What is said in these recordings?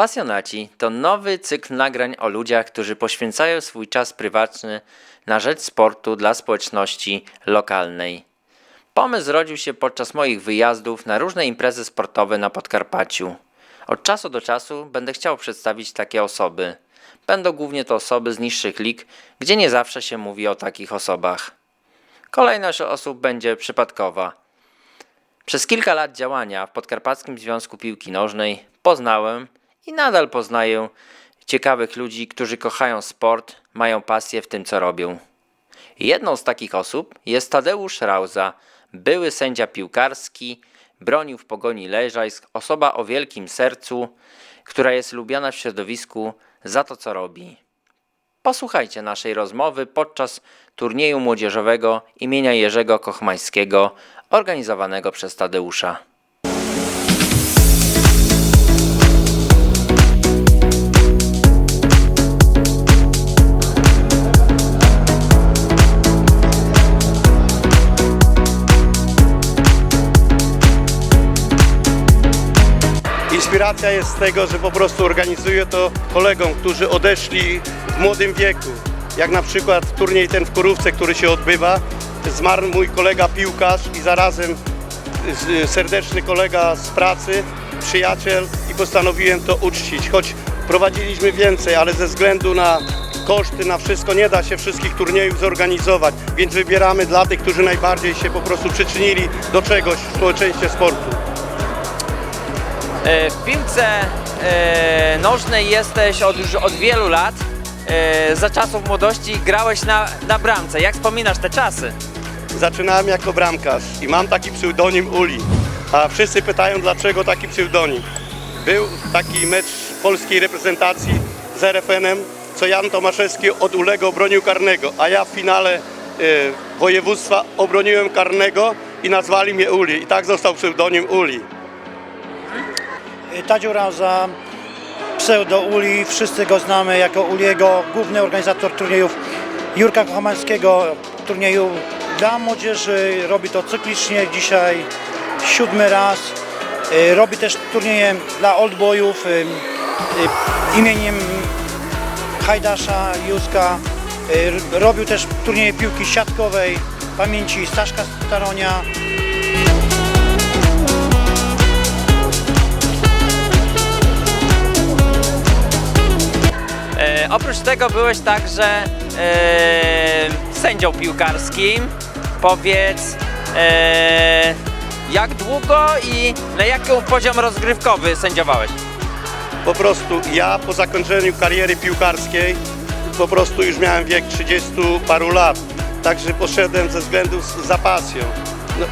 Pasjonaci to nowy cykl nagrań o ludziach, którzy poświęcają swój czas prywatny na rzecz sportu dla społeczności lokalnej. Pomysł zrodził się podczas moich wyjazdów na różne imprezy sportowe na Podkarpaciu. Od czasu do czasu będę chciał przedstawić takie osoby. Będą głównie to osoby z niższych lig, gdzie nie zawsze się mówi o takich osobach. Kolejność osób będzie przypadkowa. Przez kilka lat działania w Podkarpackim Związku Piłki Nożnej poznałem i nadal poznaję ciekawych ludzi, którzy kochają sport, mają pasję w tym, co robią. Jedną z takich osób jest Tadeusz Rauza, były sędzia piłkarski, bronił w Pogoni Leżajsk, osoba o wielkim sercu, która jest lubiana w środowisku za to, co robi. Posłuchajcie naszej rozmowy podczas turnieju młodzieżowego imienia Jerzego Kochmańskiego, organizowanego przez Tadeusza. Inspiracja jest z tego, że po prostu organizuję to kolegom, którzy odeszli w młodym wieku. Jak na przykład turniej ten w Kurówce, który się odbywa. Zmarł mój kolega piłkarz i zarazem serdeczny kolega z pracy, przyjaciel i postanowiłem to uczcić. Choć prowadziliśmy więcej, ale ze względu na koszty, na wszystko nie da się wszystkich turniejów zorganizować, więc wybieramy dla tych, którzy najbardziej się po prostu przyczynili do czegoś w społeczeństwie sportu. E, W piłce e, nożnej jesteś od już od wielu lat. E, Za czasów młodości grałeś na, na bramce. Jak wspominasz te czasy? Zaczynałem jako bramkarz i mam taki pseudonim Uli. A wszyscy pytają, dlaczego taki pseudonim. Był taki mecz polskiej reprezentacji z RFN-em, co Jan Tomaszewski od Ulego obronił karnego, a ja w finale województwa obroniłem karnego i nazwali mnie Uli. I tak został pseudonim Uli. Tadziu Rauza, pseudo Uli, wszyscy go znamy jako Uliego, główny organizator turniejów Jurka Kochamalskiego, turnieju dla młodzieży, robi to cyklicznie, dzisiaj siódmy raz. Y, Robi też turnieje dla oldboyów y, y, imieniem Hajdasza Józka. Y, Robił też turnieje piłki siatkowej pamięci Staszka Staronia. Oprócz tego byłeś także e, sędzią piłkarskim. Powiedz, e, jak długo i na jaki poziom rozgrywkowy sędziowałeś? Po prostu ja po zakończeniu kariery piłkarskiej po prostu już miałem wiek 30 paru lat. Także poszedłem ze względu z- za pasją. No,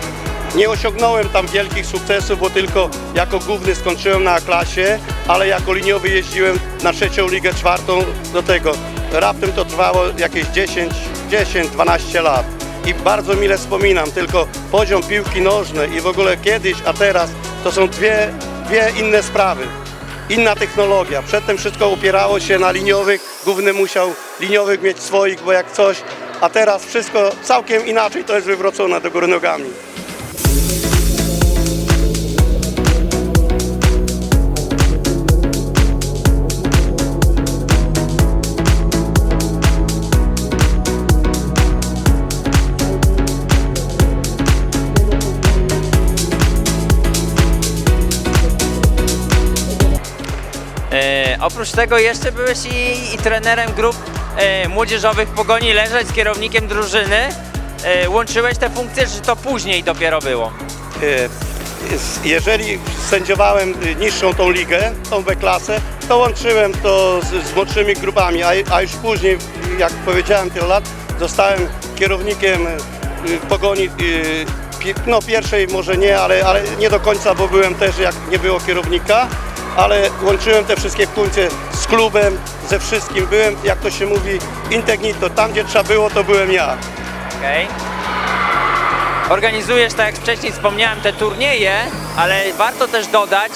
nie osiągnąłem tam wielkich sukcesów, bo tylko jako główny skończyłem na klasie, ale jako liniowy jeździłem na trzecią ligę, czwartą do tego. Raptem to trwało jakieś 10, 10, 12 lat. I bardzo mile wspominam, tylko poziom piłki nożnej i w ogóle kiedyś, a teraz to są dwie, dwie inne sprawy inna technologia. Przedtem wszystko opierało się na liniowych, główny musiał liniowych mieć swoich, bo jak coś, a teraz wszystko całkiem inaczej to jest wywrócone do góry nogami. Oprócz tego jeszcze byłeś i, i trenerem grup e, młodzieżowych Pogoni Leżeć kierownikiem drużyny. E, łączyłeś te funkcje, czy to później dopiero było? E, Jeżeli sędziowałem niższą tą ligę, tą B-klasę, to łączyłem to z, z młodszymi grupami, a, a już później, jak powiedziałem tyle lat, zostałem kierownikiem y, pogoni y, pi- no pierwszej może nie, ale, ale nie do końca, bo byłem też jak nie było kierownika, ale łączyłem te wszystkie funkcje z klubem, ze wszystkim. Byłem, jak to się mówi, integnito. Tam, gdzie trzeba było, to byłem ja. Okej. Organizujesz, tak jak wcześniej wspomniałem, te turnieje, ale warto też dodać,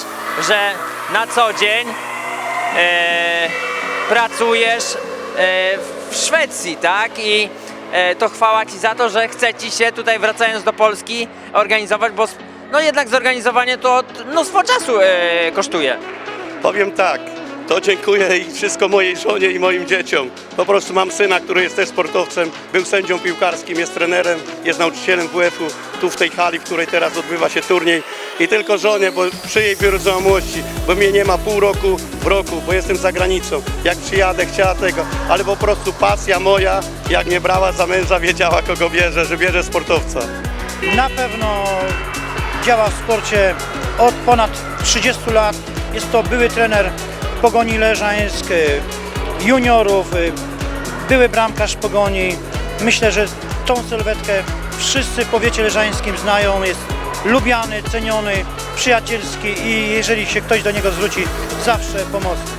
że na co dzień e, pracujesz e, w Szwecji, tak? I e, to chwała Ci za to, że chce Ci się tutaj wracając do Polski organizować, bo no jednak zorganizowanie to mnóstwo czasu e, kosztuje. Powiem tak, to dziękuję i wszystko mojej żonie i moim dzieciom. Po prostu mam syna, który jest też sportowcem, był sędzią piłkarskim, jest trenerem, jest nauczycielem WF-u tu w tej hali, w której teraz odbywa się turniej. I tylko żonie, bo przy jej wyrozumiałości, bo mnie nie ma pół roku w roku, bo jestem za granicą. Jak przyjadę, chciała tego, ale po prostu pasja moja, jak mnie brała za męża, wiedziała kogo bierze, że bierze sportowca. Na pewno działa w sporcie od ponad 30 lat. Jest to były trener Pogoni Leżańsk, juniorów, y, były bramkarz Pogoni. Myślę, że tą sylwetkę wszyscy w powiecie leżańskim znają. Jest lubiany, ceniony, przyjacielski i jeżeli się ktoś do niego zwróci, zawsze pomocny.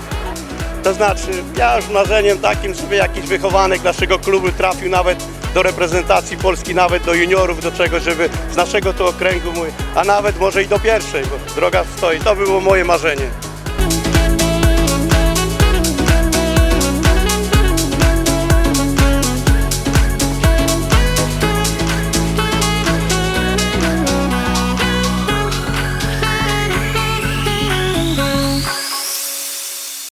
To znaczy, ja już marzeniem takim, żeby jakiś wychowanek naszego klubu trafił nawet do reprezentacji Polski, nawet do juniorów, do czegoś, żeby z naszego to okręgu mój, a nawet może i do pierwszej, bo droga stoi. To było moje marzenie.